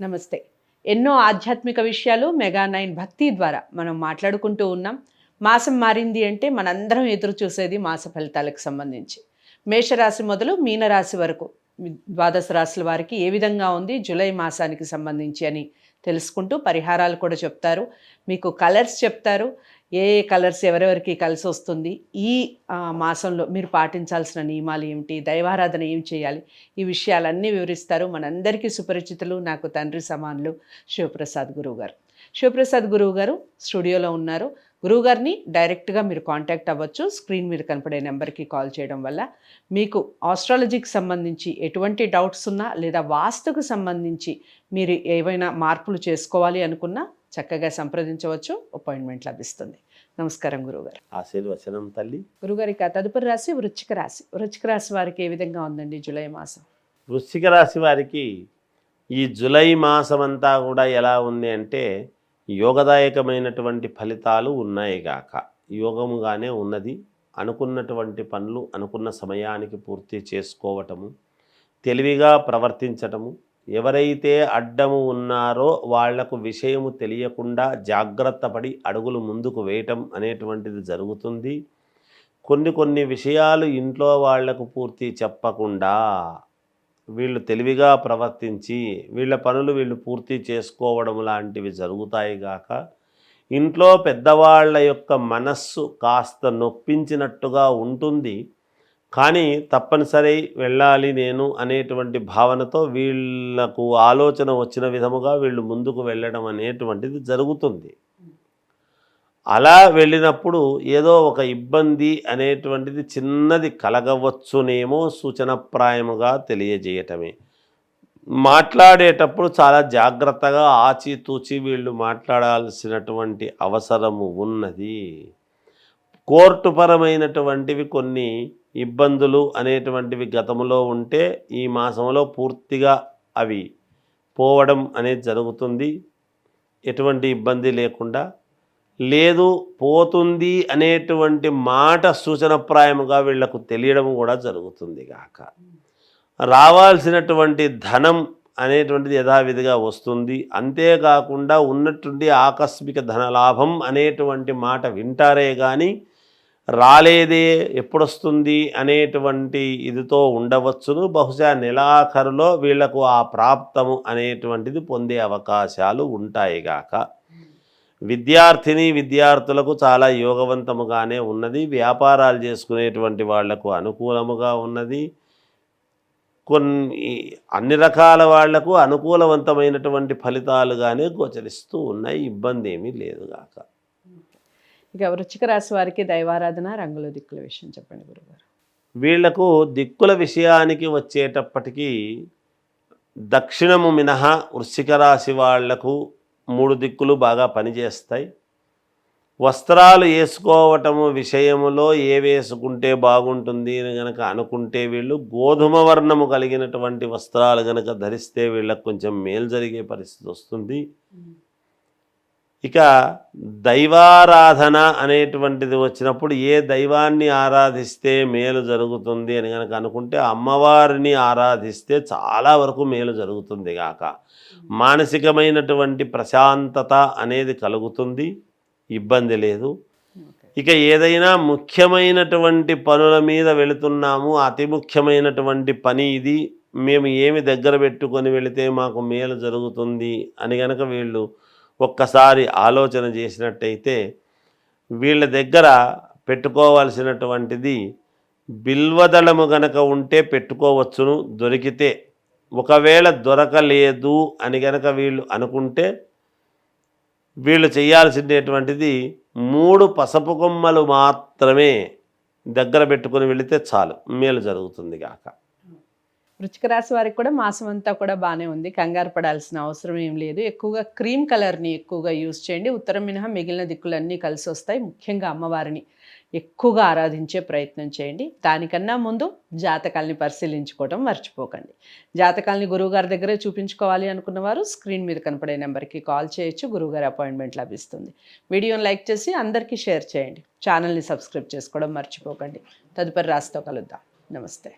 నమస్తే. ఎన్నో ఆధ్యాత్మిక విషయాలు మెగా నైన్ భక్తి ద్వారా మనం మాట్లాడుకుంటూ ఉన్నాం. మాసం మారింది అంటే మనందరం ఎదురు చూసేది మాస ఫలితాలకు సంబంధించి. మేషరాశి మొదలు మీనరాశి వరకు ద్వాదశ రాశుల వారికి ఏ విధంగా ఉంది జూలై మాసానికి సంబంధించి అని తెలుసుకుంటూ పరిహారాలు కూడా చెప్తారు. మీకు కలర్స్ చెప్తారు. ఏ ఏ కలర్స్ ఎవరెవరికి కలిసి వస్తుంది ఈ మాసంలో మీరు పాటించాల్సిన నియమాలు ఏమిటి? దైవారాధన ఏం చేయాలి? ఈ విషయాలన్నీ వివరిస్తారు. మనందరికీ సుపరిచితులు. నాకు తండ్రి సమానులు శివప్రసాద్ గురువు గారు శివప్రసాద్ గురువు గారు స్టూడియోలో ఉన్నారు. గురువు గారిని డైరెక్ట్గా మీరు కాంటాక్ట్ అవ్వచ్చు. స్క్రీన్ మీద కనపడే నెంబర్కి కాల్ చేయడం వల్ల మీకు ఆస్ట్రాలజీకి సంబంధించి ఎటువంటి డౌట్స్ ఉన్నా లేదా వాస్తుకు సంబంధించి మీరు ఏవైనా మార్పులు చేసుకోవాలి అనుకున్నా చక్కగా సంప్రదించవచ్చు అపాయింట్మెంట్ లభిస్తుంది. నమస్కారం గురువుగారు. ఆశీర్వచనం తల్లి. గురుగారి తదుపరి రాశి వృశ్చిక రాశి. వృశ్చిక రాశి వారికి ఏ విధంగా ఉందండి జూలై మాసం? వృశ్చిక రాశి వారికి ఈ జులై మాసం అంతా కూడా ఎలా ఉంది అంటే యోగదాయకమైనటువంటి ఫలితాలు ఉన్నాయి గాక. యోగముగానే ఉన్నది. అనుకున్నటువంటి పనులు అనుకున్న సమయానికి పూర్తి చేసుకోవటము తెలివిగా ప్రవర్తించటము ఎవరైతే అడ్డము ఉన్నారో వాళ్ళకు విషయము తెలియకుండా జాగ్రత్త పడి అడుగులు ముందుకు వేయటం అనేటువంటిది జరుగుతుంది. కొన్ని కొన్ని విషయాలు ఇంట్లో వాళ్ళకు పూర్తి చెప్పకుండా వీళ్ళు తెలివిగా ప్రవర్తించి వీళ్ళ పనులు వీళ్ళు పూర్తి చేసుకోవడం లాంటివి జరుగుతాయి గాక ఇంట్లో పెద్దవాళ్ళ యొక్క మనస్సు కాస్త నొప్పించినట్టుగా ఉంటుంది. కానీ తప్పనిసరి వెళ్ళాలి నేను అనేటువంటి భావనతో వీళ్ళకు ఆలోచన వచ్చిన విధముగా వీళ్ళు ముందుకు వెళ్ళడం అనేటువంటిది జరుగుతుంది. అలా వెళ్ళినప్పుడు ఏదో ఒక ఇబ్బంది అనేటువంటిది చిన్నది కలగవచ్చునేమో సూచనప్రాయముగా తెలియజేయటమే. మాట్లాడేటప్పుడు చాలా జాగ్రత్తగా ఆచితూచి వీళ్ళు మాట్లాడాల్సినటువంటి అవసరము ఉన్నది. కోర్టుపరమైనటువంటివి కొన్ని ఇబ్బందులు అనేటువంటివి గతంలో ఉంటే ఈ మాసంలో పూర్తిగా అవి పోవడం అనేది జరుగుతుంది. ఎటువంటి ఇబ్బంది లేకుండా లేదు పోతుంది అనేటువంటి మాట సూచనప్రాయముగా వీళ్ళకు తెలియడం కూడా జరుగుతుంది కాక రావాల్సినటువంటి ధనం అనేటువంటిది యథావిధిగా వస్తుంది. అంతేకాకుండా ఉన్నటువంటి ఆకస్మిక ధనలాభం అనేటువంటి మాట వింటారే కానీ రాలేదే ఎప్పుడొస్తుంది అనేటువంటి ఇదితో ఉండవచ్చును. బహుశా నెలాఖరులో వీళ్ళకు ఆ ప్రాప్తము అనేటువంటిది పొందే అవకాశాలు ఉంటాయిగాక విద్యార్థిని విద్యార్థులకు చాలా యోగవంతముగానే ఉన్నది. వ్యాపారాలు చేసుకునేటువంటి వాళ్ళకు అనుకూలముగా ఉన్నది. కొన్ని అన్ని రకాల వాళ్ళకు అనుకూలవంతమైనటువంటి ఫలితాలుగానే గోచరిస్తూ ఉన్నాయి. ఇబ్బంది ఏమీ లేదుగాక ఇక వృశ్చిక రాశి వారికి దైవారాధన రంగుల దిక్కుల విషయం చెప్పండి గురుగారు. వీళ్ళకు దిక్కుల విషయానికి వచ్చేటప్పటికీ దక్షిణము మినహా వృశ్చిక రాశి వాళ్ళకు మూడు దిక్కులు బాగా పనిచేస్తాయి. వస్త్రాలు వేసుకోవటము విషయములో ఏ వేసుకుంటే బాగుంటుంది అని గనక అనుకుంటే వీళ్ళు గోధుమ వర్ణము కలిగినటువంటి వస్త్రాలు గనక ధరిస్తే వీళ్ళకు కొంచెం మేలు జరిగే పరిస్థితి వస్తుంది. ఇక దైవారాధన అనేటువంటిది వచ్చినప్పుడు ఏ దైవాన్ని ఆరాధిస్తే మేలు జరుగుతుంది అని కనుక అనుకుంటే అమ్మవారిని ఆరాధిస్తే చాలా వరకు మేలు జరుగుతుంది గాక. మానసికమైనటువంటి ప్రశాంతత అనేది కలుగుతుంది. ఇబ్బంది లేదు. ఇక ఏదైనా ముఖ్యమైనటువంటి పనుల మీద వెళుతున్నాము అతి ముఖ్యమైనటువంటి పని ఇది మేము ఏమి దగ్గర పెట్టుకొని వెళితే మాకు మేలు జరుగుతుంది అని కనుక వీళ్ళు ఒక్కసారి ఆలోచన చేసినట్టయితే వీళ్ళ దగ్గర పెట్టుకోవాల్సినటువంటిది బిల్వదళము గనక ఉంటే పెట్టుకోవచ్చును దొరికితే. ఒకవేళ దొరకలేదు అని గనక వీళ్ళు అనుకుంటే వీళ్ళు చేయాల్సినటువంటిది మూడు పసపు కొమ్మలు మాత్రమే దగ్గర పెట్టుకొని వెళితే చాలు. మేలు జరుగుతుంది కాక వృశ్చిక రాశి వారికి కూడా మాసం అంతా కూడా బాగానే ఉంది. కంగారు పడాల్సిన అవసరం ఏం లేదు. ఎక్కువగా క్రీమ్ కలర్ని ఎక్కువగా యూజ్ చేయండి. ఉత్తరం మినహా మిగిలిన దిక్కులన్నీ కలిసి వస్తాయి. ముఖ్యంగా అమ్మవారిని ఎక్కువగా ఆరాధించే ప్రయత్నం చేయండి. దానికన్నా ముందు జాతకాల్ని పరిశీలించుకోవడం మర్చిపోకండి. జాతకాల్ని గురువుగారి దగ్గరే చూపించుకోవాలి అనుకున్న వారు స్క్రీన్ మీద కనపడే నెంబర్కి కాల్ చేయొచ్చు. గురువుగారి అపాయింట్మెంట్ లభిస్తుంది. వీడియోని లైక్ చేసి అందరికీ షేర్ చేయండి. ఛానల్ని సబ్స్క్రైబ్ చేసుకోవడం మర్చిపోకండి. తదుపరి రాశితో కలుద్దాం. నమస్తే.